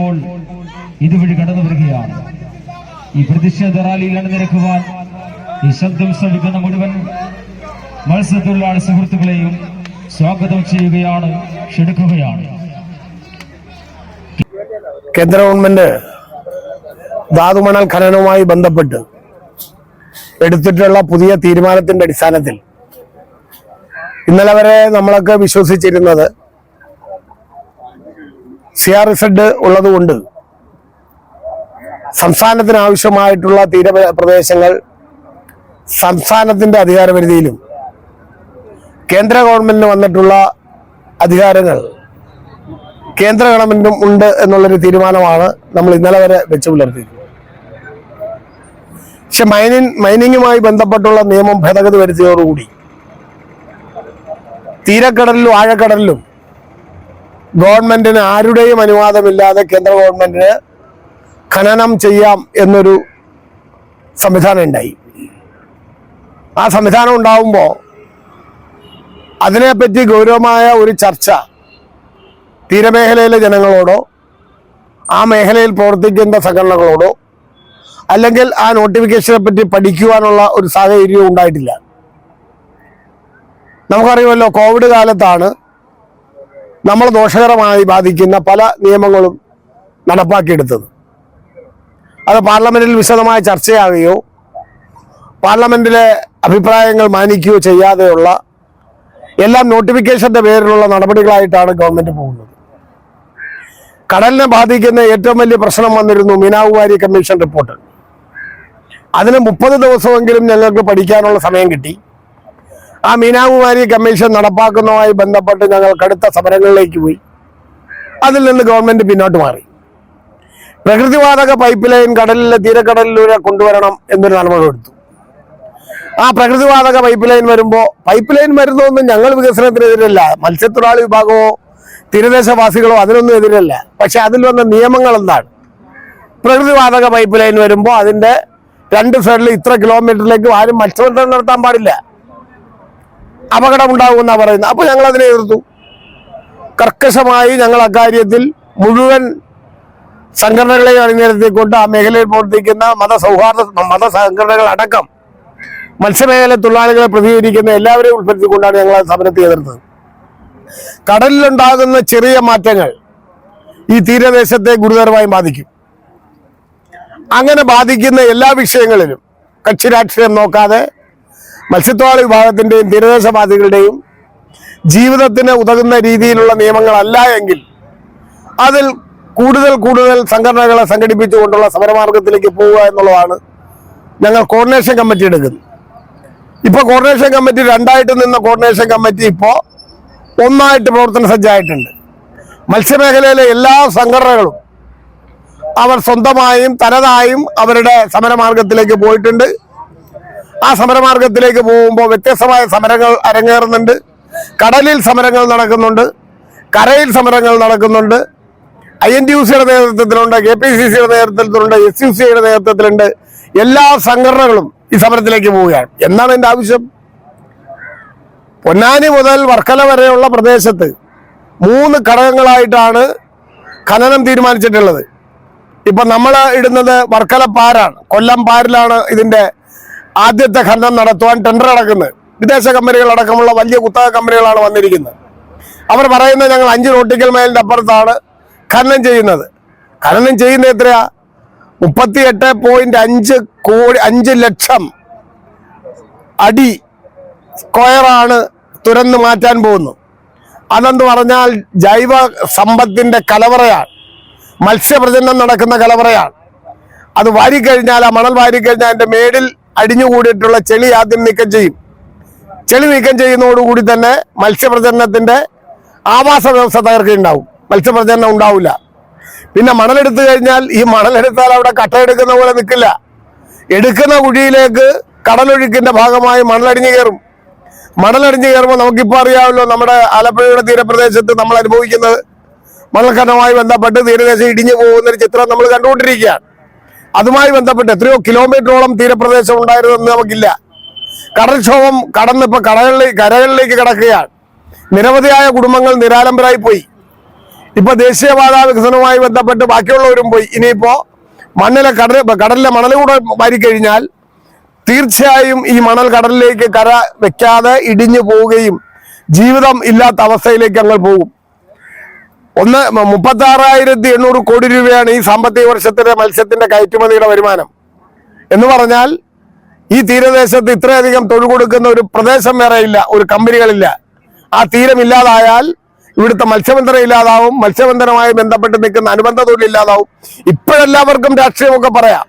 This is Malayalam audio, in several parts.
ഇപ്പോൾ ഇതുവഴി കടന്നു വരികയാണ്. ഈ പ്രതിഷേധ റാലിയിൽ അണിനിരക്കുവാൻ ഈ ശബ്ദം ശ്രമിക്കുന്ന മുഴുവൻ മത്സ്യത്തൊഴിലാളി സുഹൃത്തുക്കളെയും സ്വാഗതം ചെയ്യുകയാണ് ക്ഷണിക്കുകയാണ്. കേന്ദ്ര ഗവൺമെന്റ് ധാതുമണൽ ഖനനവുമായി ബന്ധപ്പെട്ട് എടുത്തിട്ടുള്ള പുതിയ തീരുമാനത്തിന്റെ അടിസ്ഥാനത്തിൽ ഇന്നലെ വരെ നമ്മളൊക്കെ വിശ്വസിച്ചിരുന്നത് സി ആർ ഇസഡ് ഉള്ളതുകൊണ്ട് സംസ്ഥാനത്തിന് ആവശ്യമായിട്ടുള്ള തീരപ്രദേശങ്ങൾ സംസ്ഥാനത്തിന്റെ അധികാരപരിധിയിലും കേന്ദ്ര ഗവൺമെന്റിന് വന്നിട്ടുള്ള അധികാരങ്ങൾ കേന്ദ്ര ഗവൺമെന്റും ഉണ്ട് എന്നുള്ളൊരു തീരുമാനമാണ് നമ്മൾ ഇന്നലെ വരെ വെച്ച് പുലർത്തിയത് പക്ഷെ മൈനിങ് മൈനിങ്ങുമായി ബന്ധപ്പെട്ടുള്ള നിയമം ഭേദഗതി വരുത്തിയതോടുകൂടി തീരക്കടലിലും ആഴക്കടലിലും ഗവൺമെന്റിന് ആരുടെയും അനുവാദമില്ലാതെ കേന്ദ്ര ഗവൺമെന്റിന് ഖനനം ചെയ്യാം എന്നൊരു സംവിധാനം ഉണ്ടായി. ആ സംവിധാനം ഉണ്ടാവുമ്പോൾ അതിനെപ്പറ്റി ഗൗരവമായ ഒരു ചർച്ച തീരമേഖലയിലെ ജനങ്ങളോടോ ആ മേഖലയിൽ പ്രവർത്തിക്കുന്ന സംഘടനകളോടോ അല്ലെങ്കിൽ ആ നോട്ടിഫിക്കേഷനെ പറ്റി പഠിക്കുവാനുള്ള ഒരു സാഹചര്യവും ഉണ്ടായിട്ടില്ല. നമുക്കറിയുമല്ലോ കോവിഡ് കാലത്താണ് നമ്മൾ ദോഷകരമായി ബാധിക്കുന്ന പല നിയമങ്ങളും നടപ്പാക്കിയെടുത്തത്. അത് പാർലമെന്റിൽ വിശദമായ ചർച്ചയാകുകയോ പാർലമെന്റിലെ അഭിപ്രായങ്ങൾ മാനിക്കുകയോ ചെയ്യാതെയുള്ള എല്ലാം നോട്ടിഫിക്കേഷന്റെ പേരിലുള്ള നടപടികളായിട്ടാണ് ഗവൺമെന്റ് പോകുന്നത്. കടലിനെ ബാധിക്കുന്ന ഏറ്റവും വലിയ പ്രശ്നം വന്നിരുന്നു മീനാവുവാരി കമ്മീഷൻ റിപ്പോർട്ട്. അതിന് മുപ്പത് ദിവസമെങ്കിലും ഞങ്ങൾക്ക് പഠിക്കാനുള്ള സമയം കിട്ടി. ആ മീനാകുമാരി കമ്മീഷൻ നടപ്പാക്കുന്നതുമായി ബന്ധപ്പെട്ട് ഞങ്ങൾ കടുത്ത സമരങ്ങളിലേക്ക് പോയി. അതിൽ നിന്ന് ഗവൺമെന്റ് പിന്നോട്ട് മാറി. പ്രകൃതിവാതക പൈപ്പ് ലൈൻ കടലിലെ തീരക്കടലിലൂടെ കൊണ്ടുവരണം എന്നൊരു നടപടി എടുത്തു. ആ പ്രകൃതിവാതക പൈപ്പ് ലൈൻ വരുമ്പോൾ പൈപ്പ് ലൈൻ വരുന്നതൊന്നും ഞങ്ങൾ വികസനത്തിനെതിരല്ല. മത്സ്യത്തൊഴിലാളി വിഭാഗമോ തീരദേശവാസികളോ അതിനൊന്നും എതിരല്ല. പക്ഷെ അതിൽ വന്ന നിയമങ്ങൾ എന്താണ്? പ്രകൃതിവാതക പൈപ്പ് ലൈൻ വരുമ്പോൾ അതിന്റെ രണ്ട് സൈഡിൽ ഇത്ര കിലോമീറ്ററിലേക്ക് ആരും മത്സ്യബന്ധനം നടത്താൻ പാടില്ല. അപകടമുണ്ടാകുമെന്നാ പറയുന്നത്. അപ്പോൾ ഞങ്ങൾ അതിനെ എതിർത്തു. കർക്കശമായി ഞങ്ങൾ അക്കാര്യത്തിൽ മുഴുവൻ സംഘടനകളെ അണിനിരത്തിക്കൊണ്ട് ആ മേഖലയിൽ പ്രവർത്തിക്കുന്ന മതസൗഹാർദ്ദ മതസംഘടനകൾ അടക്കം മത്സ്യമേഖല തൊഴിലാളികളെ പ്രതികരിക്കുന്ന എല്ലാവരെയും ഉൾപ്പെടുത്തിക്കൊണ്ടാണ് ഞങ്ങൾ ആ സമരത്തെ എതിർത്തത്. കടലിലുണ്ടാകുന്ന ചെറിയ മാറ്റങ്ങൾ ഈ തീരദേശത്തെ ഗുരുതരമായി ബാധിക്കും. അങ്ങനെ ബാധിക്കുന്ന എല്ലാ വിഷയങ്ങളിലും കക്ഷി രാഷ്ട്രീയം നോക്കാതെ മത്സ്യത്തൊഴിലാളി വിഭാഗത്തിന്റെയും തീരദേശവാസികളുടെയും ജീവിതത്തിന് ഉതകുന്ന രീതിയിലുള്ള നിയമങ്ങളല്ല എങ്കിൽ അതിൽ കൂടുതൽ കൂടുതൽ സംഘടനകളെ സംഘടിപ്പിച്ചുകൊണ്ടുള്ള സമരമാർഗത്തിലേക്ക് പോവുക എന്നുള്ളതാണ് ഞങ്ങൾ കോർഡിനേഷൻ കമ്മിറ്റി എടുക്കുന്നത്. ഇപ്പോൾ കോർഡിനേഷൻ കമ്മിറ്റി രണ്ടായിട്ട് നിന്ന കോർഡിനേഷൻ കമ്മിറ്റി ഇപ്പോൾ ഒന്നായിട്ട് പ്രവർത്തന സജ്ജമായിട്ടുണ്ട് മത്സ്യമേഖലയിലെ എല്ലാ സംഘടനകളും അവർ സ്വന്തമായും തനതായും അവരുടെ സമരമാർഗത്തിലേക്ക് പോയിട്ടുണ്ട്. ആ സമരമാർഗത്തിലേക്ക് പോകുമ്പോൾ വ്യത്യസ്തമായ സമരങ്ങൾ അരങ്ങേറുന്നുണ്ട്. കടലിൽ സമരങ്ങൾ നടക്കുന്നുണ്ട്. കരയിൽ സമരങ്ങൾ നടക്കുന്നുണ്ട്. ഐ എൻ ടി യു സിയുടെ നേതൃത്വത്തിലുണ്ട് കെ പി സി സിയുടെ നേതൃത്വത്തിലുണ്ട് എസ് യു സിയുടെ നേതൃത്വത്തിലുണ്ട്. എല്ലാ സംഘടനകളും ഈ സമരത്തിലേക്ക് പോവുകയാണ്. എന്താണ് എന്റെ ആവശ്യം? പൊന്നാനി മുതൽ വർക്കല വരെയുള്ള പ്രദേശത്ത് മൂന്ന് ഘടകങ്ങളായിട്ടാണ് ഖനനം തീരുമാനിച്ചിട്ടുള്ളത്. ഇപ്പൊ നമ്മൾ ഇടുന്നത് വർക്കല പാരാണ്. കൊല്ലം പാരിലാണ് ഇതിന്റെ ആദ്യത്തെ ഖനനം നടത്തുവാൻ ടെൻഡർ നടക്കുന്നത് വിദേശ കമ്പനികൾ അടക്കമുള്ള വലിയ കുത്തക കമ്പനികളാണ് വന്നിരിക്കുന്നത്. അവർ പറയുന്നത് ഞങ്ങൾ അഞ്ച് നോട്ടിക്കൽ മൈലിന്റെ അപ്പുറത്താണ് ഖനനം ചെയ്യുന്നത്. ഖനനം ചെയ്യുന്ന എത്രയാ? മുപ്പത്തിയെട്ട് പോയിന്റ് അഞ്ച് കോടി അഞ്ച് ലക്ഷം അടി സ്ക്വയറാണ് തുരന്ന് മാറ്റാൻ പോകുന്നു അതെന്ന് പറഞ്ഞാൽ ജൈവ സമ്പത്തിന്റെ കലവറയാണ്. മത്സ്യപ്രജനനം നടക്കുന്ന കലവറയാണ്. അത് വാരിക്കഴിഞ്ഞാൽ ആ മണൽ വാരിക്കഴിഞ്ഞാൽ അതിന്റെ മേടിൽ അടിഞ്ഞുകൂടിയിട്ടുള്ള ചെളി ആദ്യം നീക്കം ചെയ്യും. ചെളി നീക്കം ചെയ്യുന്നതോടുകൂടി തന്നെ മത്സ്യപ്രചരണത്തിന്റെ ആവാസ വ്യവസ്ഥ തകർക്കുണ്ടാവും മത്സ്യപ്രചരണം ഉണ്ടാവില്ല. പിന്നെ മണലെടുത്തു കഴിഞ്ഞാൽ ഈ മണലെടുത്താൽ അവിടെ കട്ടയെടുക്കുന്ന പോലെ നിൽക്കില്ല. എടുക്കുന്ന കുഴിയിലേക്ക് കടലൊഴുക്കിന്റെ ഭാഗമായി മണലടിഞ്ഞു കയറും. മണലടിഞ്ഞു കയറുമ്പോൾ നമുക്കിപ്പോൾ അറിയാമല്ലോ നമ്മുടെ ആലപ്പുഴയുടെ തീരപ്രദേശത്ത് നമ്മൾ അനുഭവിക്കുന്നത് മണൽഖനവുമായി ബന്ധപ്പെട്ട് തീരദേശം ഇടിഞ്ഞു പോകുന്ന ഒരു ചിത്രം നമ്മൾ കണ്ടുകൊണ്ടിരിക്കുകയാണ്. അതുമായി ബന്ധപ്പെട്ട് എത്രയോ കിലോമീറ്ററോളം തീരപ്രദേശം ഉണ്ടായിരുന്നെന്ന് നമുക്കില്ല. കടൽക്ഷോഭം കടന്നിപ്പോ കടകളിലേക്ക് കരകളിലേക്ക് കിടക്കുകയാണ്. നിരവധിയായ കുടുംബങ്ങൾ നിരാലംബരായി പോയി. ഇപ്പൊ ദേശീയപാത വികസനവുമായി ബന്ധപ്പെട്ട് ബാക്കിയുള്ളവരും പോയി. ഇനിയിപ്പോ മണ്ണിലെ കടൽ കടലിലെ മണൽ വാരിക്കഴിഞ്ഞാൽ തീർച്ചയായും ഈ മണൽ കടലിലേക്ക് കര വെക്കാതെ ഇടിഞ്ഞു പോവുകയും ജീവിതം ഇല്ലാത്ത അവസ്ഥയിലേക്ക് ഞങ്ങൾ പോകും. ഒന്ന് മുപ്പത്തി ആറായിരത്തി എണ്ണൂറ് കോടി രൂപയാണ് ഈ സാമ്പത്തിക വർഷത്തിലെ മത്സ്യത്തിന്റെ കയറ്റുമതിയുടെ വരുമാനം. എന്ന് പറഞ്ഞാൽ ഈ തീരദേശത്ത് ഇത്രയധികം തൊഴിൽ കൊടുക്കുന്ന ഒരു പ്രദേശം വേറെ ഇല്ല ഒരു കമ്പനികളില്ല. ആ തീരം ഇല്ലാതായാൽ ഇവിടുത്തെ മത്സ്യബന്ധനം ഇല്ലാതാവും മത്സ്യബന്ധനവുമായി ബന്ധപ്പെട്ട് നിൽക്കുന്ന അനുബന്ധ തൊഴിൽ ഇല്ലാതാവും. ഇപ്പോഴെല്ലാവർക്കും രാഷ്ട്രീയമൊക്കെ പറയാം.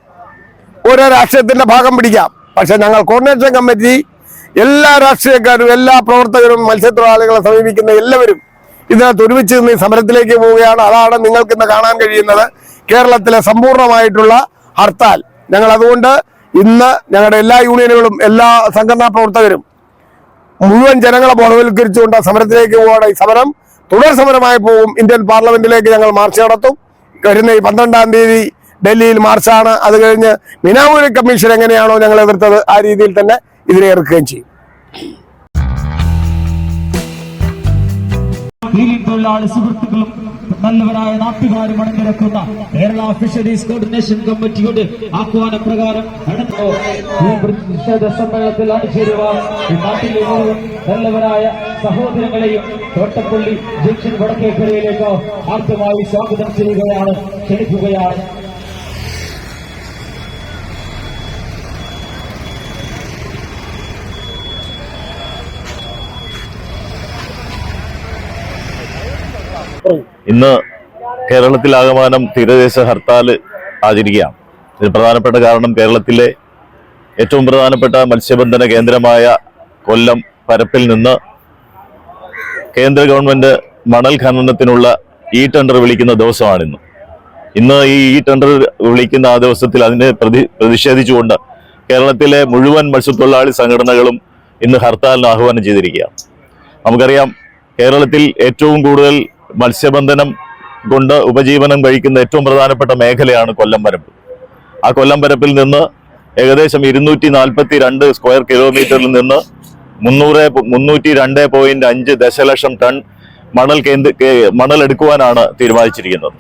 ഓരോ രാഷ്ട്രീയത്തിന്റെ ഭാഗം പിടിക്കാം. പക്ഷെ ഞങ്ങൾ കോർഡിനേഷൻ കമ്മിറ്റി എല്ലാ രാഷ്ട്രീയക്കാരും എല്ലാ പ്രവർത്തകരും മത്സ്യത്തൊഴിലാളികളെ സമീപിക്കുന്ന എല്ലാവരും ഇതിനകത്ത് ഒരുമിച്ച് നിന്ന് സമരത്തിലേക്ക് പോവുകയാണ്. അതാണ് നിങ്ങൾക്ക് ഇന്ന് കാണാൻ കഴിയുന്നത്. കേരളത്തിലെ സമ്പൂർണമായിട്ടുള്ള ഹർത്താൽ. ഞങ്ങൾ അതുകൊണ്ട് ഇന്ന് ഞങ്ങളുടെ എല്ലാ യൂണിയനുകളും എല്ലാ സംഘടനാ പ്രവർത്തകരും മുഴുവൻ ജനങ്ങളെ ബോധവൽക്കരിച്ചുകൊണ്ട് സമരത്തിലേക്ക് പോവുകയാണ്. ഈ സമരം തുടർ സമരമായി പോകും. ഇന്ത്യൻ പാർലമെന്റിലേക്ക് ഞങ്ങൾ മാർച്ച് നടത്തും. വരുന്ന ഈ പന്ത്രണ്ടാം തീയതി ഡൽഹിയിൽ മാർച്ചാണ്. അത് കഴിഞ്ഞ് മിനാമൂരി കമ്മീഷൻ എങ്ങനെയാണോ ഞങ്ങൾ എതിർത്തത് ആ രീതിയിൽ തന്നെ ഇതിനെ എതിർക്കുകയും ചെയ്യും. ഫീലിംഗ് തൊഴിലാളി സുഹൃത്തുക്കളും നല്ലവരായ നാട്ടുകാരും അണിനിരക്കുന്ന കേരള ഫിഷറീസ് കോർഡിനേഷൻ കമ്മിറ്റിയുടെ ആഹ്വാന പ്രകാരം സമ്മേളനത്തിൽ നല്ലവരായ സഹോദരങ്ങളെയും തോട്ടപ്പള്ളി ജംഗ്ഷൻ വടക്കേക്കരയിലേക്ക് ആർദ്രമായി സ്വാഗതം ചെയ്യുകയാണ്. ക്ഷണിക്കുകയാണ്. ഇന്ന് കേരളത്തിലാകമാനം തീരദേശ ഹർത്താൽ ആചരിക്കുകയാണ്. ഇതിന് പ്രധാനപ്പെട്ട കാരണം കേരളത്തിലെ ഏറ്റവും പ്രധാനപ്പെട്ട മത്സ്യബന്ധന കേന്ദ്രമായ കൊല്ലം പരപ്പിൽ നിന്ന് കേന്ദ്ര ഗവൺമെന്റ് മണൽ ഖനനത്തിനുള്ള ഈ ടെൻഡർ വിളിക്കുന്ന ദിവസമാണിന്ന്. ഇന്ന് ഈ ഈ ടെൻഡർ വിളിക്കുന്ന ആ ദിവസത്തിൽ അതിനെ പ്രതി പ്രതിഷേധിച്ചുകൊണ്ട് കേരളത്തിലെ മുഴുവൻ മത്സ്യത്തൊഴിലാളി സംഘടനകളും ഇന്ന് ഹർത്താലിന് ആഹ്വാനം ചെയ്തിരിക്കുകയാണ്. നമുക്കറിയാം കേരളത്തിൽ ഏറ്റവും കൂടുതൽ മത്സ്യബന്ധനം കൊണ്ട് ഉപജീവനം കഴിക്കുന്ന ഏറ്റവും പ്രധാനപ്പെട്ട മേഖലയാണ് കൊല്ലം പരപ്പ് ആ കൊല്ലം പരപ്പിൽ നിന്ന് ഏകദേശം ഇരുന്നൂറ്റി നാൽപ്പത്തി രണ്ട് സ്ക്വയർ കിലോമീറ്ററിൽ നിന്ന് മുന്നൂറ് മുന്നൂറ്റി രണ്ട് പോയിന്റ് അഞ്ച് ദശലക്ഷം ടൺ മണൽ കേന്ദ്ര മണൽ എടുക്കുവാനാണ് തീരുമാനിച്ചിരിക്കുന്നത്.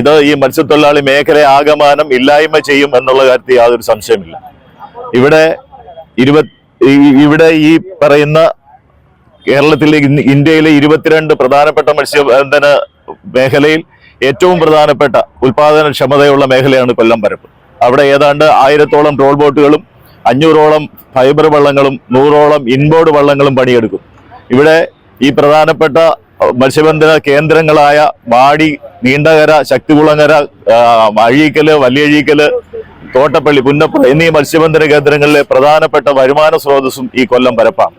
ഇത് ഈ മത്സ്യത്തൊഴിലാളി മേഖലയെ ആകമാനം ഇല്ലായ്മ ചെയ്യും എന്നുള്ള കാര്യത്തിൽ യാതൊരു സംശയമില്ല. ഇവിടെ ഇരുപത് ഇവിടെ ഈ പറയുന്ന കേരളത്തിലെ ഇന്ത്യയിലെ ഇരുപത്തിരണ്ട് പ്രധാനപ്പെട്ട മത്സ്യബന്ധന മേഖലയിൽ ഏറ്റവും പ്രധാനപ്പെട്ട ഉൽപാദനക്ഷമതയുള്ള മേഖലയാണ് കൊല്ലം പരപ്പ്. അവിടെ ഏതാണ്ട് ആയിരത്തോളം ട്രോൾ ബോട്ടുകളും അഞ്ഞൂറോളം ഫൈബർ വള്ളങ്ങളും നൂറോളം ഇൻബോർഡ് വള്ളങ്ങളും പണിയെടുക്കും. ഇവിടെ ഈ പ്രധാനപ്പെട്ട മത്സ്യബന്ധന കേന്ദ്രങ്ങളായ മാടി നീണ്ടകര ശക്തികുളങ്ങര അഴീക്കൽ വലിയഴീക്കൽ തോട്ടപ്പള്ളി പുന്നപ്പ എന്നീ മത്സ്യബന്ധന കേന്ദ്രങ്ങളിലെ പ്രധാനപ്പെട്ട വരുമാന സ്രോതസ്സും ഈ കൊല്ലം പരപ്പാണ്.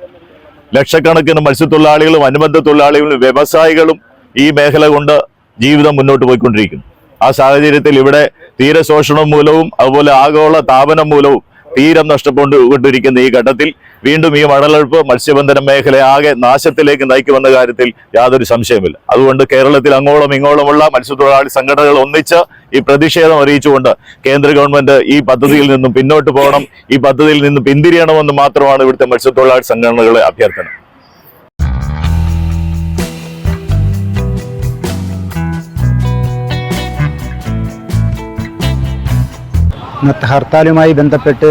ലക്ഷക്കണക്കിന് മത്സ്യത്തൊഴിലാളികളും അനുബന്ധ തൊഴിലാളികളും വ്യവസായികളും ഈ മേഖല കൊണ്ട് ജീവിതം മുന്നോട്ട് പോയിക്കൊണ്ടിരിക്കുന്നു. ആ സാഹചര്യത്തിൽ ഇവിടെ തീരശോഷണം മൂലവും അതുപോലെ ആഗോള താപനം മൂലവും തീരം നഷ്ടപ്പെട്ടുകൊണ്ടിരിക്കുന്ന ഈ ഘട്ടത്തിൽ വീണ്ടും ഈ മണലെടുപ്പ് മത്സ്യബന്ധന മേഖലയെ ആകെ നാശത്തിലേക്ക് നയിക്കുമെന്ന കാര്യത്തിൽ യാതൊരു സംശയമില്ല അതുകൊണ്ട് കേരളത്തിൽ അങ്ങോളം ഇങ്ങോളമുള്ള മത്സ്യത്തൊഴിലാളി സംഘടനകൾ ഒന്നിച്ച് ഈ പ്രതിഷേധം അറിയിച്ചുകൊണ്ട് കേന്ദ്ര ഗവൺമെന്റ് ഈ പദ്ധതിയിൽ നിന്നും പിന്നോട്ട് പോകണം ഈ പദ്ധതിയിൽ നിന്നും പിന്തിരിയണമെന്ന് മാത്രമാണ് ഇവിടുത്തെ മത്സ്യത്തൊഴിലാളി സംഘടനകളെ അഭ്യർത്ഥന. ഇന്നത്തെ ഹർത്താലുമായി ബന്ധപ്പെട്ട്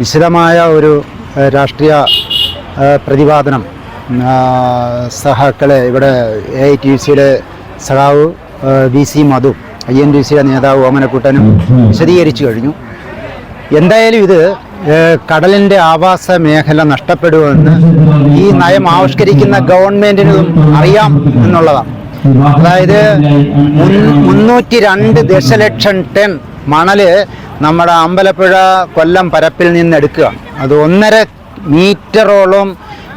വിശദമായ ഒരു രാഷ്ട്രീയ പ്രതിപാദനം സഹാക്കളെ ഇവിടെ എ ഐ ടി സിയുടെ സഖാവ് V C Madhu I N T സിയുടെ നേതാവ് ഓമനക്കുട്ടനും വിശദീകരിച്ചു കഴിഞ്ഞു. എന്തായാലും ഇത് കടലിന്റെ ആവാസ മേഖല നഷ്ടപ്പെടുമെന്ന് ഈ നയം ആവിഷ്കരിക്കുന്ന ഗവൺമെന്റിനും അറിയാം എന്നുള്ളതാണ്. അതായത് മുന്നൂറ്റി രണ്ട് ദശലക്ഷം ടൺ മണൽ നമ്മുടെ അമ്പലപ്പുഴ കൊല്ലം പരപ്പിൽ നിന്ന് എടുക്കുക. അത് ഒന്നര മീറ്ററോളം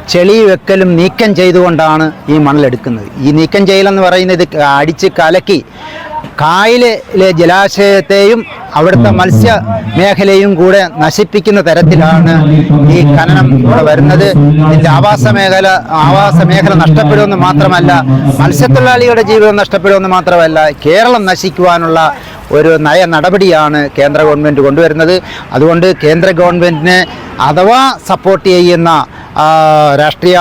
ചെളി വെക്കലും നീക്കം ചെയ്തുകൊണ്ടാണ് ഈ മണലെടുക്കുന്നത് ഈ നീക്കം ചെയ്യലെന്ന് പറയുന്നത് അടിച്ച് കലക്കി കായലിലെ ജലാശയത്തെയും അവിടുത്തെ മത്സ്യ മേഖലയും കൂടെ നശിപ്പിക്കുന്ന തരത്തിലാണ് ഈ ഖനനം ഇവിടെ വരുന്നത്. ഇതിന്റെ ആവാസ മേഖല ആവാസ മേഖല നഷ്ടപ്പെടുമെന്ന് മാത്രമല്ല മത്സ്യത്തൊഴിലാളികളുടെ ജീവിതം നഷ്ടപ്പെടുമെന്ന് മാത്രമല്ല കേരളം നശിക്കുവാനുള്ള ഒരു നയ നടപടിയാണ് കേന്ദ്ര ഗവൺമെന്റ് കൊണ്ടുവരുന്നത്. അതുകൊണ്ട് കേന്ദ്ര ഗവൺമെന്റിനെ അഥവാ സപ്പോർട്ട് ചെയ്യുന്ന രാഷ്ട്രീയ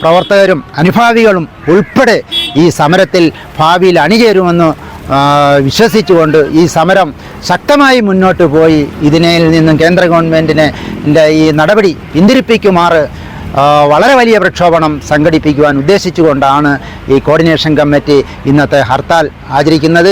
പ്രവർത്തകരും അനുഭാവികളും ഉൾപ്പെടെ ഈ സമരത്തിൽ ഭാവിയിൽ അണിചേരുമെന്ന് വിശ്വസിച്ചുകൊണ്ട് ഈ സമരം ശക്തമായി മുന്നോട്ട് പോയി. ഇതിനെ നിന്നും കേന്ദ്ര ഗവൺമെന്റിനെ ഈ നടപടി പിന്തിരിപ്പിക്കുമാറ് വളരെ വലിയ പ്രക്ഷോഭണം സംഘടിപ്പിക്കുവാൻ ഉദ്ദേശിച്ചുകൊണ്ടാണ് ഈ കോർഡിനേഷൻ കമ്മിറ്റി ഇന്നത്തെ ഹർത്താൽ ആചരിക്കുന്നത്.